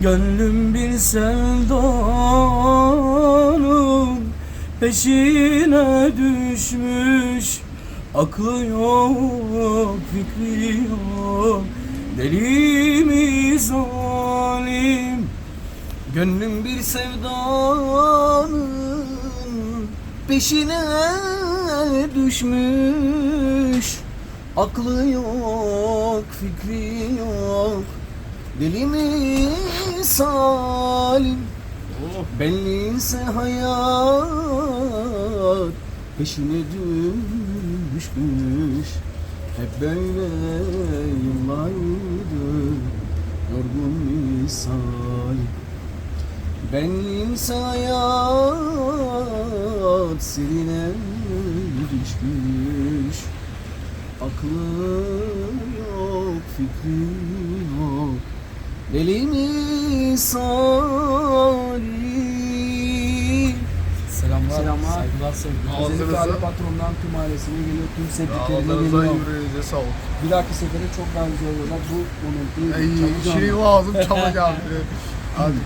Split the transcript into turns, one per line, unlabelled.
Gönlüm bir sevdanın peşine düşmüş. Aklı yok, fikri yok Deli mi zalim? Gönlüm bir sevdanın peşine düşmüş. Aklı yok, fikri yok Deli mi salim. Belliyse hayat. Peşine düşmüş Hep böyle yıllardır Yorgun misal Benimse hayat Seline düşmüş Aklı yok, fikri yok. Deli mi salim Selamlar,
Selamlar.
saygılar, sevgiler.
Özellikle
Ağzınıza-
Ali Patron'dan tüm ailesine geliyor, tüm sevdiklerine
Ağzınıza
geliyor.
yüreğinize sağlık.
Bir dahaki sefere çok daha güzel olacak. Bu onun iyi.
Ay,
çabuk
şey. Hadi.